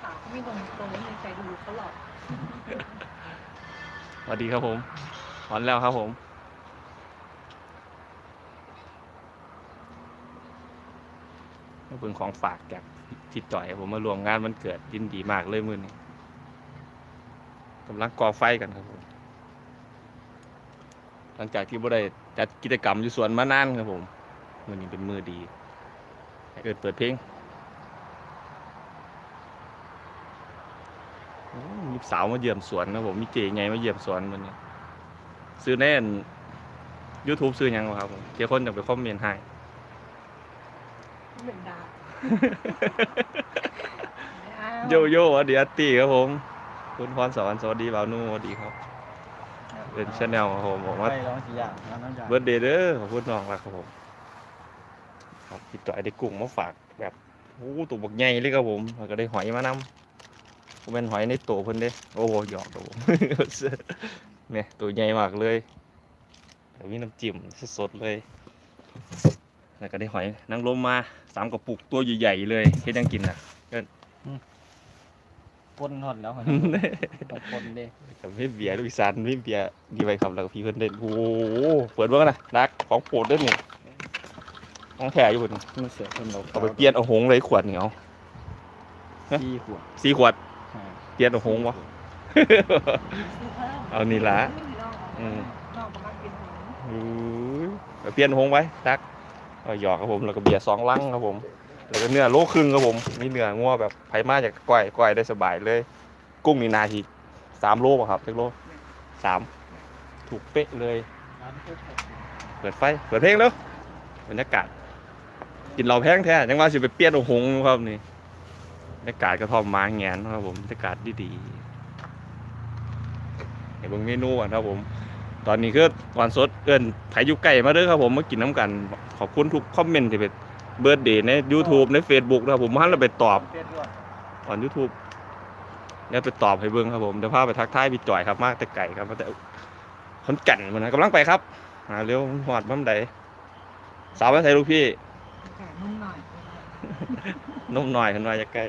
ขาเขาไม่ลงตรงไม่มีใครดูเขาหรอกสวัสดีครับผมหอนแล้วครับผมเบิ่งของฝากจากทิดจ่อยผมมารวมงานวันเกิดยินดีมากเลยมือนี้กำลังก่อไฟกันครับผม หลังจากที่บ่ได้จัดกิจกรรมอยู่สวนมานานครับผม มื้อนี้เป็นมือดี เอิดเปิดเพลง โอ้มีสาวมาเยี่ยมสวนนะผมมีเจไงมาเยี่ยมสวนมันนี้ซื้อแน่น YouTube ซื้อหยังวะครับผมเจ้าคนจะไปคอมเมนต์ให้เหมือนดาบโยโย่สวัสดีอาร์ตี้ครับผม คุณพรสวรรค์สวัสดีบ่าวนูสวัสดีครับ เป็นชาแนลครับผมบอกว่าไปร้องสี่อย่างร้องน้ำยาเบิร์ดเดย์เด้อขอบคุณน้องรักครับผมครับพี่ต่อยได้กุ้งมาฝากแบบโอ้ตัวบักใหญ่เลยครับผมแล้วก็ได้หอยมานำก็ เป็นหอยในตัวเพิ่นเด้โอ้โหหยอกครับผมเนี่ยตัวใหญ่มากเลยแล้วมีน้ำจิ้มสดๆเลยแล้วก็ได้หอยนางรมมาสามกระปุกตัวใหญ่ๆเลยเฮ็ดยังกินอะปนหอดแล้วต้องปนเด้กับพี่เบียร์ลูกอีสานพี่เบียร์ดีไว้ครับแล้วก็พี่เพิ่นเด่นโอ้โหเปิดเบิ่งกันนะรักของโปรดเด้อนี่ของแท้อยู่พุ่นมันเสียคนเราเอาไปเปลี่ยนเอาหงเลยขวดเหนียวที่ขวดสี่ขวดอ่า เปลี่ยนเอาหงวะ เอานี่ล่ะอืมนอกกำลังกินหงอู้ยไปเปลี่ยนหงไว้รักเอาหยอกครับผมแล้วก็เบียร์สองลังครับผม แล้วก็เนื้อโลครึ่งครับผม มีเนื้องัวแบบไผมาจากก้อยก้อยได้สบายเลย กุ้งนี่นาทีสามโลป่ะครับเล็กโลสามถูกเป๊ะเลยร้านปุ๊บเปิดไฟ เปิดเพลงแล้วบรรยากาศ กินเราแพงแท้ยังว่าสิไปเปลี่ยนโอ้หงครับนี่ บรรยากาศกระท่อมมาแงนครับผมบรรยากาศดีดีๆเห็นเบิ่งเมนูก่อนครับผม ตอนนี้คือวันสดเอิ้นไผอยู่ใกล้มาเด้อครับผมมากินน้ำกัน ขอบคุณทุกคอมเมนต์ที่เป็นเบิร์ดเดย์ใน YouTube ใน Facebook นะครับผมมาเราไปตอบเป็ดด้วยออน YouTube เดี๋ยวไปตอบให้เบิ่งครับผมเดี๋ยวพาไปทักทายพี่จ่อยครับมากแต่ไก่ครับมาแต่ขอนแก่นมันนะกำลังไปครับหาเร็วหอดมั่มใดสาวไปใส่ลูกพี่แข็งนุ่มหน่อยนุ่มหน่อยขึ้นมาจะใกล้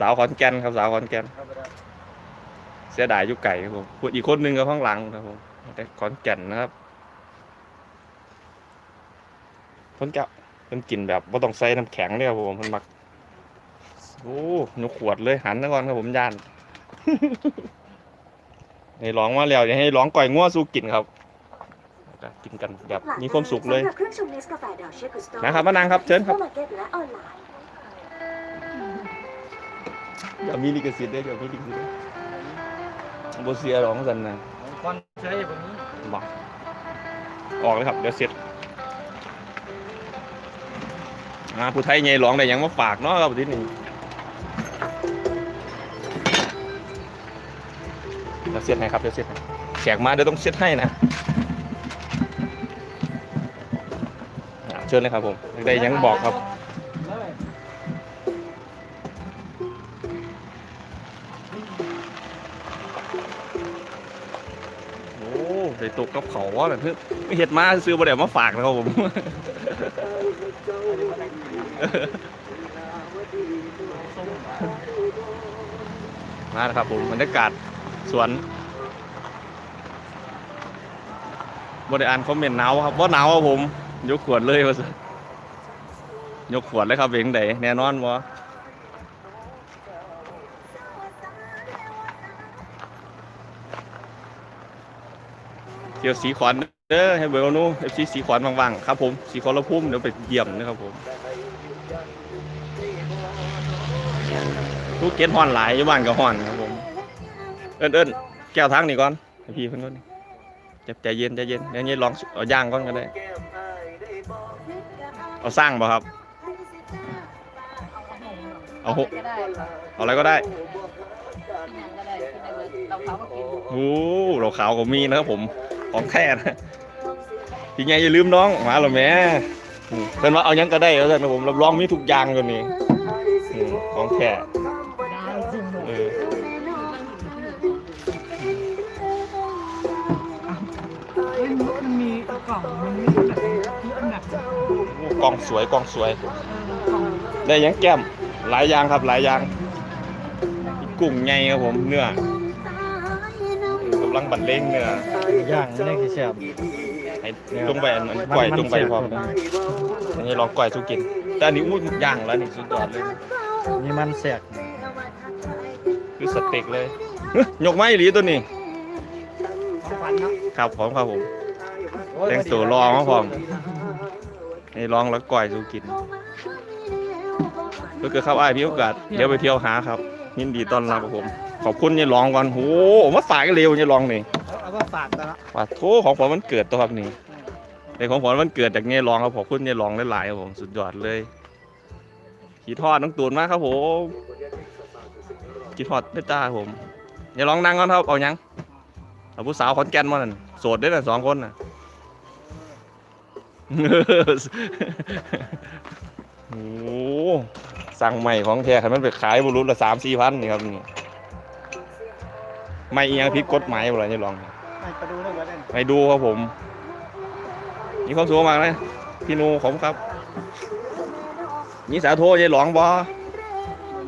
สาวขอนแก่นครับสาวขอนแก่นเข้าไปได้เสียดายอยู่ไก่ครับผมพูดอีกคนหนึงก็ข้างหลังครับผมแต่ขอนแก่นนะครับคนแก้วมันกินแบบว่าต้องใส่น้ำแข็งเนี่ยครับผมมันมักโอ้ยกขวดเลยหันนะก่อนครับผมย่านให้ร้องมาแล้วอย่าให้ร้องก่อยงัวสู้กินครับก็กินกันแบบมีความสุขเลยสำหรับเครื่องชงเนสกาแฟดาวเชกุสโตนะครับมานั่งครับเชิญครับซูป อร์มาร์เก็ตและออนไลน์เดี๋ยวมีลิขสิทธิ์ด้วยเดี๋ยวมีลิขสิทธิ์ด้วยโบเซียร้องสันนะคอนเซ่แบบนี้บอกออกเลยครับ เดี๋ยวเสร็จอ่าผู้ไทยไงร้องได้หยังมาฝากเนาะครับทีนี้เดี๋ยวเสร็จให้ครับเดี๋ยวเสร็จให้แขกมาเดี๋ยวต้องเสร็จให้นะอ่าเชิญเลยครับผมได้หยังบอกครับ อ้ได้ตกกับเขาว่าแบบเพิ่งไม่เห็ดมาซื้อบ่ได้มาฝากนะครับผมมาแล้วครับผมบรรยากาศสวนบริอ่านคอมเมนต์หนาวครับว่าหนาวครับผม ยกขวดเลยว่าซะยกขวดเลยครับเองไดแน่นอนวะ เกี่ยวสีขวัญเด้อให้เบลนูเอฟซีสีขวัญว่างๆครับผมสีขวัญละพุ่มเดี๋ยวไปเยี่ยมนะครับผมทุกเกตห่อนหลายอยู่บ้านก็ห่อนครับผม เอิ้นเอิ้นแก้วทั้งนี่ก่อนให้พี่เพิ่นก่อนนี่ใจใจเย็นใจเย็นเดี๋ยวนี้ลองเอาย่างก่อนก็ได้ เอาสร้างบ่ครับ เอาหกก็ได้ค่ะเอาอะไรก็ได้โอ้เราขาวก็มีนะครับผม ของแท้นะพี่ไงอย่าลืมน้องมาหรอแม่เพิ่นว่าเอายังก็ได้แล้วนะผมรับรองมีทุกอย่างตัวนี้ของแท้ได้จริงเออมันมีกล่องมันไม่ใช่แบบที่อันแบบกล่องสวยกล่องสวย ได้ยังแก้มหลายอย่างครับหลายอย่าง กุ้งใหญ่ครับผมเนื้อ ลังบันเลงเนื้อย่างนี่ยังที่แซ่บให้จงไปอันนั้นก่อยจงไปพร้อมอันนี้ลองก่อยสุกิน แต่อันนี้อู้ย่างแล้วนี่สุดยอดเลยมีมันแสกคือสเต็กเลยเฮ้ยกไม้อีหลีตัวนี้ของขวัญเนาะครับพร้อมครับผมแต่งตัวรอมาพร้อมนี่ลองแล้วก่อยสุกินก็คือเข้าไอ้พี่โอกาสเดี๋ยวไปเที่ยวหาครับยินดีต้อนรับครับผม ขอบคุณยายรองก่อนโหมาฝากกันเร็วยายรองนี่เอาว่าฝากกันละฝากโทของผมมันเกิดตัวครับนี่ในของผมมันเกิดจากยายรองครับขอบคุณยายรองหลายๆครับผมสุดยอดเลยขีทอดน้องตูนมากครับผมขีทอดได้จ้าครับผมยายรองนั่งก่อนครับเอายังเอาผู้สาวขอนแก่นมานั่นโสดได้แต่สองคนน่ะโอ้โหสั่งใหม่ของแท้คันมันไปขายบรุษละสามสี่พันนี่ครับนี่ ไม่เอียงพิษกฎหมายอะไรนี่ลองให้ไปดูหน่อยว่าเล่นไปดูครับผมมีความสุขมากเลยพี่นูผมครับมีสาวโทรยายหลองบอ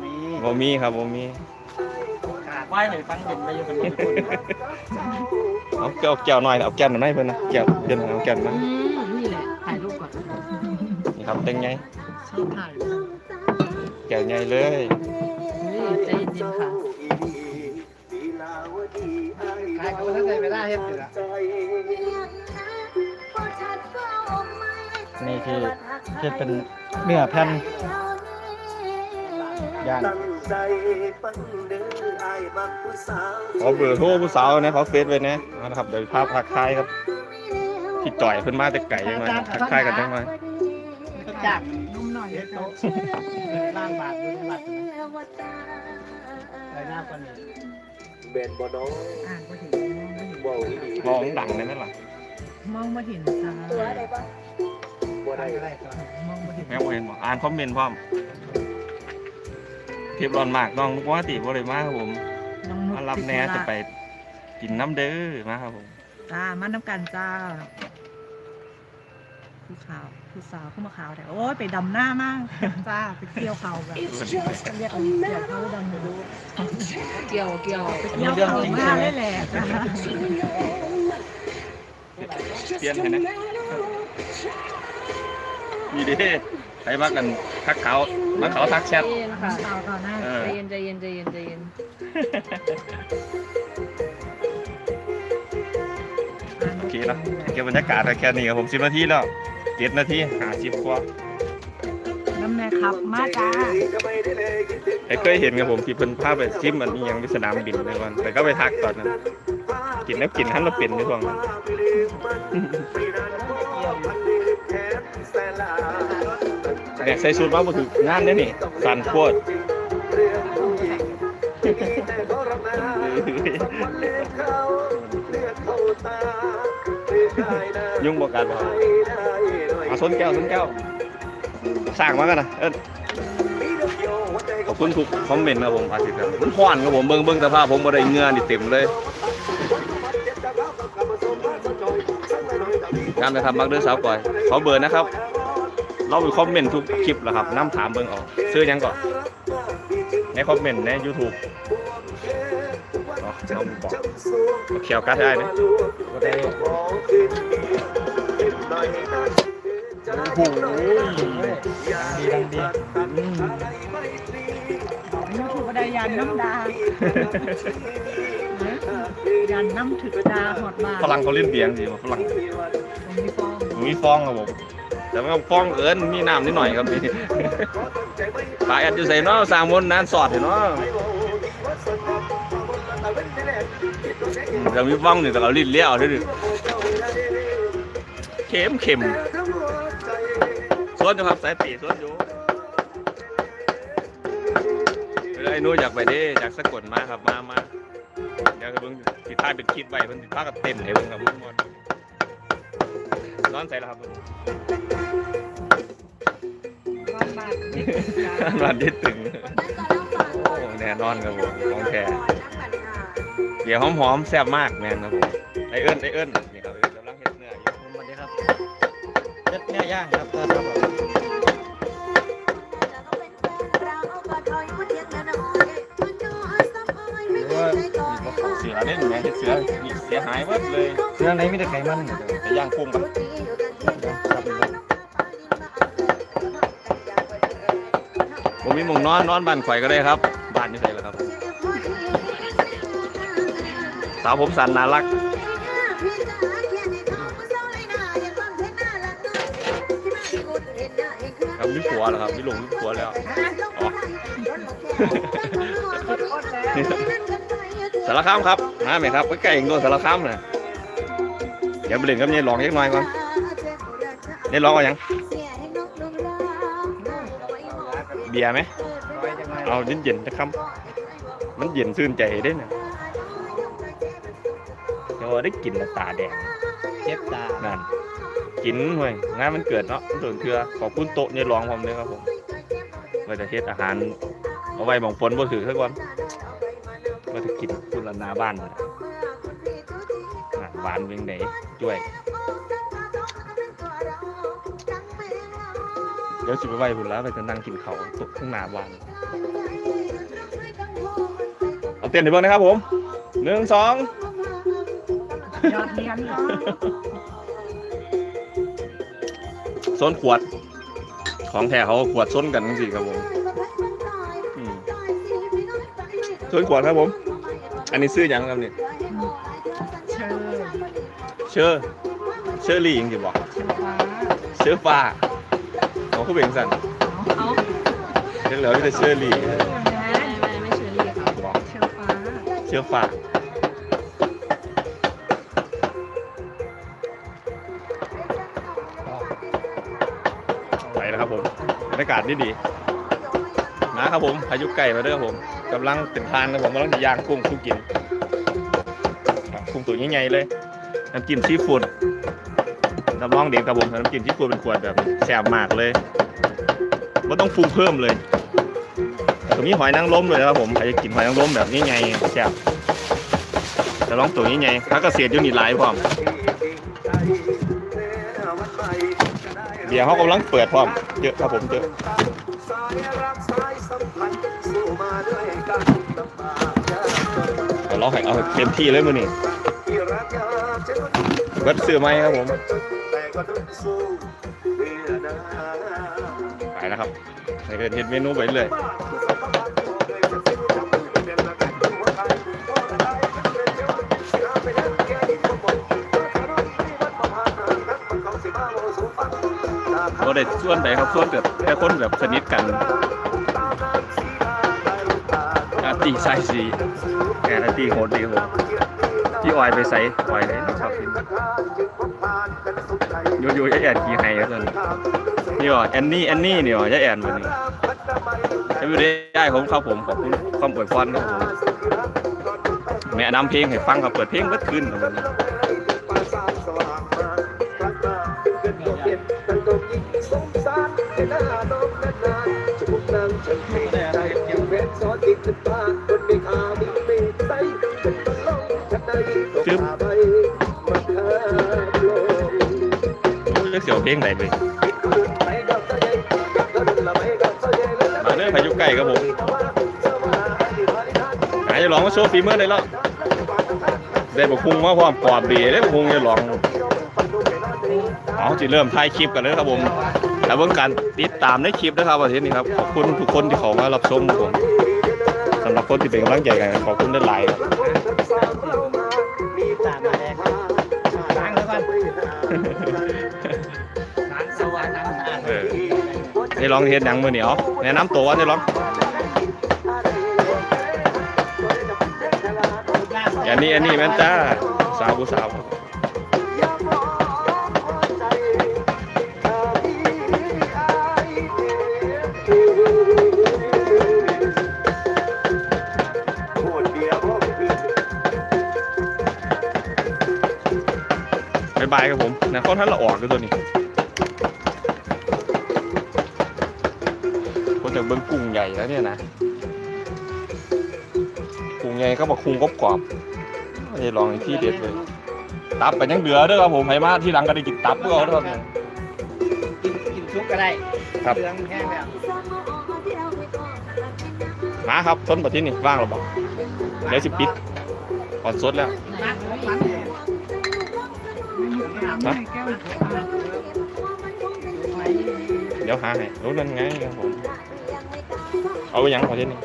มีบ่มีครับบ่มีขาดไว้ให้ฟังเด่นไปอยู่เป็นคนเอาแก้วแก้วหน่อยนะเอาแก้วหน่อยเพื่อนนะแก้วเพื่อนเอาแก้วมาอืมนี่แหละถ่ายรูปก่อนนี่ครับเต็งไงชอบถ่ายแก้วใหญ่เลยนี่ใจเย็นๆค่ะ ขายเขาตั้งใจเวลาเฮ็ดอยู่ละนี่คือเฮ็ดเป็นเนื้อแผ่นย่างขอเบอร์โทรผู้สาวนะขอเฟซไว้นะเอานะครับเดี๋ยวภาพทักทายครับพี่จ่อยเพิ่นมาแต่ไก่ยังไงทักทายกันยังไงก็จ้างนุ่มหน่อยเฮ็ดโต๊ะโต๊ะล่างบาทดูในบัตรไรหน้าคนนี้ แมนบ่น้องอ่านมาถึงมบ่องอีหลีร้องดังได้ไหมล่ะมองมาเห็นจ้าตัวอะไรบ้างบ่ได้ได้ก็ได้มองมาเห็นแม่บ่เห็นบอกอ่านคอมเมนต์พร้อมเทียบร้อนมากน้องปกติบ่เลยมาครับผมน้องนุ๊กมารับแหน่จะไปกินน้ำเด้อมาครับผมจ้ามาน้ำกันจ้า ผู้ขาวผู้สาวเข้ามาขาวแต่โอ้ยไปดำหน้ามากจ้าไปเกี่ยวเขาแบบ It's just เรียกอะไรเกี่ยวเขาดำหนูเกี่ยวเกี่ยวไปอันนี้เกี่ยวเรื่องเขาจริงมาใช่ไหมเลยแหละจ้าเปลี่ยนให้นะมีเด้ใครมากันทักเขามาเขาทักแชทเย็นค่ะเอาต่อหน้าเออใจเย็นใจเย็นใจเย็นใจเย็นโอเคเนาะเก็บบรรยากาศไว้แค่นี้ครับผมสิบนาทีแล้ว เจ็ดนาทีหาสิบกว่าน้ำแน่ครับ มาจ้าไอ้เคยเห็นครับผมที่เพิ่นพาไปซิมอันนี้ยังที่สนามบินเลยวันแต่ก็ไปทักตอนนั้น กินแล้วกินท่านเราเป็นในช่วงนั้นเนี่ยใส่ชุดมาบ่ถึงงานเนี่ยนี่สันโคตรยุ่งบอกกันบ่ เอาส้นแก้วส้นแก้วสั่งมากันนะเอิ้นขอบคุณทุกคอมเมนต์ครับผมอาทิตย์ครับมันฮ้อนครับผมเบิ่งเบิ่งสภาพผมบ่ได้เงื่อนี่เต็มเลยงานไปทำบักเด้อสาวก่อยขอเบอร์นะครับ เราไปคอมเมนต์ทุกคลิปแหละครับน้ำถามเบิ่งออกซื้อยังก่อนในคอมเมนต์ใน YouTube เนาะเอาบอกเขียวกัดได้นะก็ได้ โอ้โหดังดีดังดียูทูบได้ยันน้ำดายันน้ำถึกดาหอดมาฝรั่งเขาเล่นเบียงสิว่าฝรั่งผมมีฟองมีฟองครับผมแต่ว่าฟองเอิญมีน้ำนิดหน่อยครับนี่ปลาแอดอยู่ใส่เนาะสามมนนานสอดเห็นเนาะอืมแต่มีฟองนี่แต่เราลิ้นเลี้ยวด้วยดิเค็มเค็ม สวนอยู่ครับสายปีสวนอยู่เวลาไอ้หนู้อยากไปเด้อยากสะกดมาครับมามาเดี๋ยวเบิ่งสิท้ายเป็นคลิปไว้เพิ่นสิพากันเต้นให้เบิ่งครับเบิ่งม่วนนอนใส่แล้วครับบ้านบ้านเด็กจ้าวันที่ตึงโอ้แน่นอนครับผมของแท้เดี๋ยวหอมๆแซ่บมากแม่นครับผมไอเอิ้นไอเอิ้นนี่ครับไอ้เอิ้นกำลังเฮ็ดเนื้ออยู่สวัสดีครับเฮ็ดเนื้อย่างครับ เราก็เป็นแฟนเราก็ถอเล่นไงเสือเสียหายหมดเลยเสื้อไหนไม่ได้ไขมันเนี่ยไปย่างกุ้งปะผมมีหมองนอนนอนบ้านข่อยก็ได้ครับบ้านนี่ใส่แล้วครับ สาวผมสันน่ารักครับมีผัวแล้วครับมีหลงมีผัวแล้ว สารคามครับมาไหมครับใกล้ๆเองโดนสารคามน่ะเดี๋ยวไปเล่นกับยายหลองเล็กน้อยก่อนยายหลองเอาหยังเบียร์ไหมเอาเย็นๆนะครับมันเย็นซื่นใจได้เนี่ยเดี๋ยวได้กินแล้วตาแดงเจ็บตานั่นกินห่วยงานมันเกิดเนาะมันเกิดเถื่อขอบคุณโต๊ะยายหลองผมเลยครับผมว่าจะเฮ็ดอาหาร เอาไว้บางฝนบ่ถือซะก่อนว่าจะกินคุณละหนาบ้านนั่นน่ะอะหวานเพียงไหนช่วย เดี๋ยวสิไปไหว้พุ่นแล้วไปจะนั่งกินเขาวตกข้างหน้าบ้านเอาเต้นให้เบิ่งนะครับผมหนึ่งสองยอดเยี่ยมเนาะส้นขวด ของแท้เขาขวดส้นกันสิครับผม ส้นขวดครับผม อันนี้ซื้อหยังครับนี่เชิญเชอร์เชอร์รี่ยังสิบอกเชิญฟ้าเชอร์ฟ้าเขาคือเบ่งสันเอาเรียกแล้วที่จะเชอร์รี่เชิญนะไม่ไม่เชิญเรียกบอกเชิญฟ้าเชอร์ฟ้าไปแล้วครับผมบรรยากาศดีดี ๆนะครับผมพายุไก่มาเด้อครับผมกำลังเป็นทานนะผมกำลังจะย่างกุ้งกุ้งกินคุ้งตัวใหญ่ๆเลยน้ำจิ้มซีฟู้ดน้ำรองเด็ดครับผมน้ำจิ้มซีฟู้ดเป็นขวดแบบแซ่บมากเลยไม่ต้องปรุงเพิ่มเลยตรงนี้หอยนางรมเลยนะครับผมใครจะกินหอยนางรมแบบใหญ่ๆแซ่บจะลองตัวใหญ่ๆถ้าเกษตรยูนิไลฟ์พร้อมเดี๋ยวเขากำลังเปิดพร้อมเยอะครับผมเยอะ สายรักสายสัมพันธ์สู้มาด้วยกันลำบากยากจนเดี๋ยวเราให้เอาเต็มที่เลยมือนี่ที่รักยากจนเบิดซื้อไหมครับผมแต่ก็ต้องสู้เพื่อนาไปแล้วครับใส่เห็ดเมนูไปเรื่อยบ้านคือสัมพันธ์บอกเลยจะสิ้ทำให้เป็นประกันตัวไทยพอจะได้เป็นเรื่องเสียไปแล้วแค่อีกคนหมดก็แค่รู้ที่วัดประมาณนั้นมันเขาสิมาโลสูฟังเราได้ส่วนไหนครับส่วนแบบแค่คนแบบสนิทกัน ตีใส่สีแกนตีโหดดีโหดที่ออยไปใส่ออยเลยชอบกินยูยูยะแอนกี่ไฮครับตอนนี้นี่อ๋อแอนนี่แอนนี่นี่อ๋อยะแอนวันนี้จะไม่ได้ได้ผมครับผมขอบคุณความอวยพรครับผมแม่นำเพลงให้ฟังครับเปิดเพลงเมื่อคืนครับ ผมโอ้ยเสียวเพลงไหนเลยมาเด้อพายุไก่ครับผมหาจะลองมาโชว์ฝีมือได้แล้วได้บอกคุงมาพร้อมกรอบดีได้บอกคุงจะลองเอาจิเริ่มถ่ายคลิปกันเลยครับผมแล้วเบิ่งการติดตามในคลิปนะครับประเทศนี้ครับขอบคุณทุกคนที่เขามารับชมผม สำหรับคนที่เป็นกำลังใจกันขอบคุณได้หลายครับตามาแดงล้างแล้วก่อนล้างสว่างล้างสะอาดเออได้ลองเฮ็ดหยังมื้อนี้เอาแนะนำตัวว่าได้ลองอันนี้อันนี้แม่นจ้าสาวผู้สาวายบายครับผมนะค่อนข้างละออกเลยตัวนี้คนจากเบิ้งกุ้งใหญ่แล้วเนี่ยนะกุ้งใหญ่ก็บอกกุ้งกรอบกรอบๆไม่ได้ลองในที่เด็ดเลย ตับไปยังเหลือเด้วยครับผมให้มาที่หลังก็ได้กินตับก็เอาเด้อครับกินกินซุปก็ได้ครับเครื่องแห้งแล้วมาครับต้นประทินนี่ว่างหรือเปล่าเดี๋ยวสิปิดอ่อนสดแล้วฮะแก้วเดี๋ยวหาให้รู้นั่นไงครับผม เอาไปยังพอที่นี่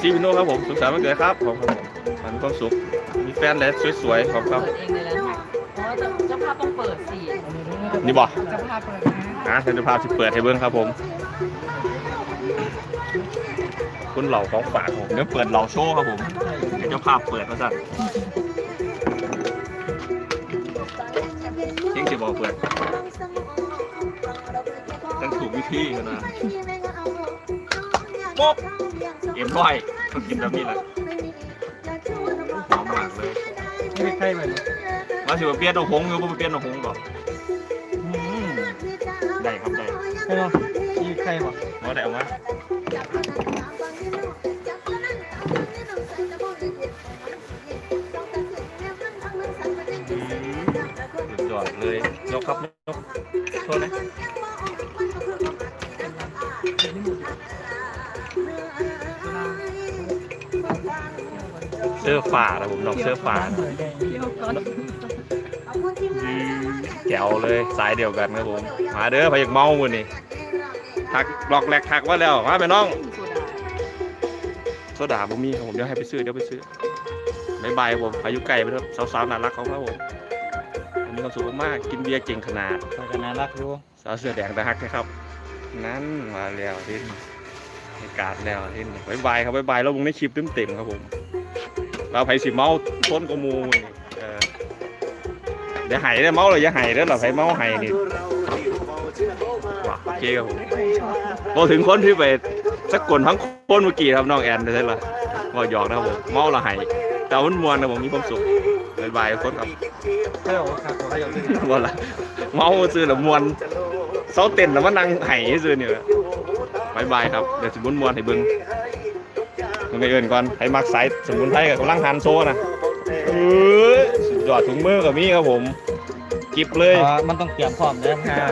ซีวิโน่ครับผมสุขสันต์วันเกิดครับผมครับผมมันความสุข มีแฟนและสวยๆของครับเปิดเองเลยแล้วค่ะเพราะว่าเจ้าภาพต้องเปิดสินี่บ่จะพาพเปิด นะอะเดี๋ยวภาพที่เปิดให้เบิ้งครับผม คุณเหล่าของฝากผมเดี๋ยวเปิดเหล่าโชว์ครับผมเดี๋ยวเจ้าภาพเปิดมาสั่นเที่ยงจะบอกเปิดต้องถูกวิธีกันนะป๊บเอ็มร้อยต้องกินแบบนี้แหละหอมมากเลยไม่ใช่เหมือนมาสิว่าเปลี่ยนเอาหงส์อยู่บ่เปลี่ยนเอาหงส์ก่อนอืม ได้ครับได้ใช่ไหมมีใครบอกว่าได้เอามาสุดยอดเลยยกครับยกโทษนะเสื้อฝ่านะผมน้องเสื้อฝ่านะเที่ยวก่อนอืม แจ๋วเลยสายเดียวกันครับผม มาเด้อพายักเมามือนี่ทักหลอกแหลกทักว่าแล้วมาไปน้องโซดาบ่มีครับผมเดี๋ยวให้ไปซื้อเดี๋ยวไปซื้อบายบายครับผมอายุไกลไปเถอะสาวๆน่ารักของครับผมผมมีความสุขมากๆกินเบียร์เก่งขนาดไปกันน่ารักอยู่สาวเสื้อแดงตาฮักนะครับ นั่นมาแล้วทินอากาศแล้วทินบายบายครับบายบายแล้ววงในคลิปเต็มๆครับผมเราไผสิเมาท้นกว่าหมูนี่เออ เดี๋ยวไห้ได้อเมาเลยอย่าไห้เด้อเราไผเมาไห้นี่ว้าโอเคครับผมพอถึงคนที่ไปสักกลทั้งคนเมื่อกี้ครับน้องแอนได้ไหมก็หยอกนะครับผมเมาและไห้แต่วันมวนนะผมมีความสุขบายบายคนครับใช่หรอครับผมเขาอยากซื้อว่าละเมาซื้อแล้วมวนเสาเต้นแล้วมานั่งไห้ซื้อเนี่ยบายบายครับเดี๋ยวสมุนมวนให้เบิ่งมันไปเอินก่อนให้มักสายสมุนไพรกับกำลังหันโซนะเออสุด ยอดถุงมือกับมีครับผมกิบเลยอ๋อมันต้องเตรียมพร้อมนะฮะ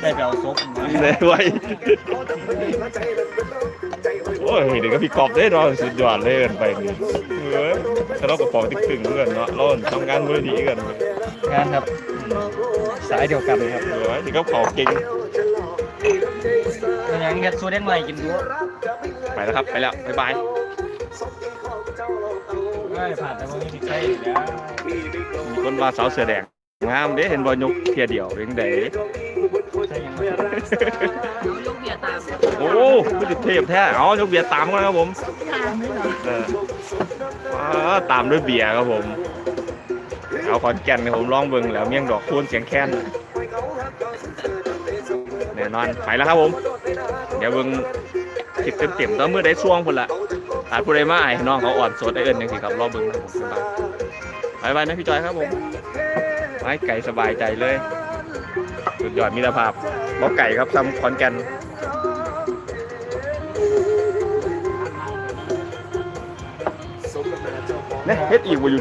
ได้ไปเอาซบมาเลยไว้โอ้ยเดี๋ยวก็พี่กอบได้เนาะสุดยอดเลยเอินไปนี่เออถ้าเรากระเป๋าติ๊กตึงเพื่อนเนาะเราทำงานมือดีกันงานครับสายเดียวกันครับเออที่เขาเผาเก่งเป็นยังเงี้ยสู้ได้หน่อยกินดู ไปแล้วครับไปแล้วบ๊ายบายไม่ผ่านแต่ว่าไม่มีใครอีกแล้วมีคนว่าสาวเสือแดงงามเด้เห็นบอยกเพียเดียวเร่งเด๋ใช่ยังไงเอายกเบียร์ตามโอ้ผู้ติดเทพแท้เอายกเบียร์ตามกันครับผมเออตามด้วยเบียร์ครับผม เอาคอนแก่นครับผมลองเบิ่งแล้วเมี่ยงดอกคูณเสียงแค้นแน่นอนไปแล้วครับผม เดี๋ยวเบิ่งคลิปเต็มๆตอนเมื่อได้ช่วงพุ่นละ อาจผู้ใดมาไอ้น้องเขาอ่อนสดไอ้เอิญยังสิครับรอเบิ่งครับผมบ๊ายบายนะพี่จอยครับผมไม้ไก่สบายใจเลยสุดยอดมิตรภาพบอกไก่ครับทำคอนแก่นเนี่ยเฮ็ดอีกว่าอยู่นี่